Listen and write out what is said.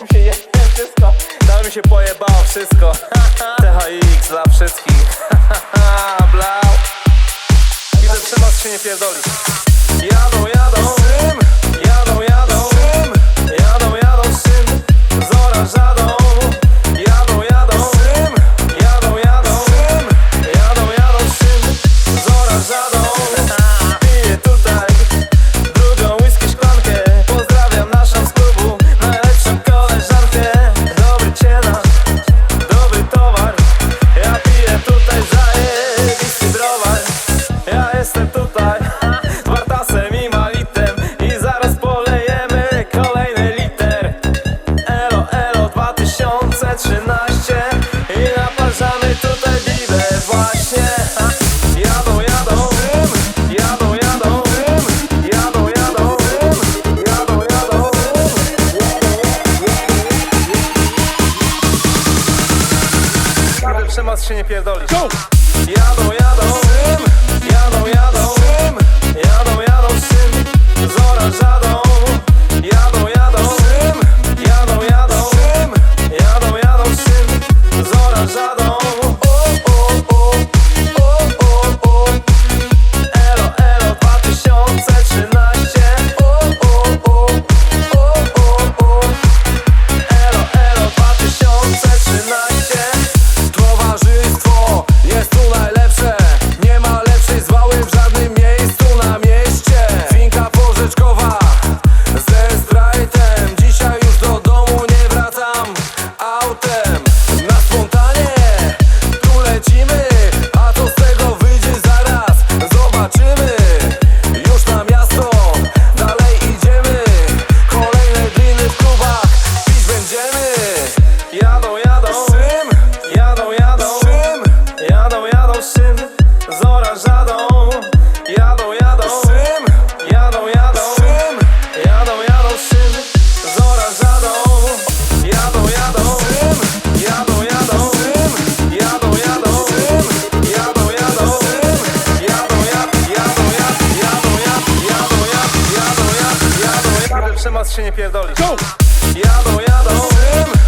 Cieszył się, jestem wszystko Tam mi się pojebało wszystko. THX dla wszystkich. Blau Widzę, że was się nie pierdoli Jadą, jadą. Jadą, jadą. Jadą, jadą. Zora, żadą przemoc się nie pierdoli Go! Jadą, jadą Yeah. przemoc się nie pierdoli. Go! Jadą, jadą.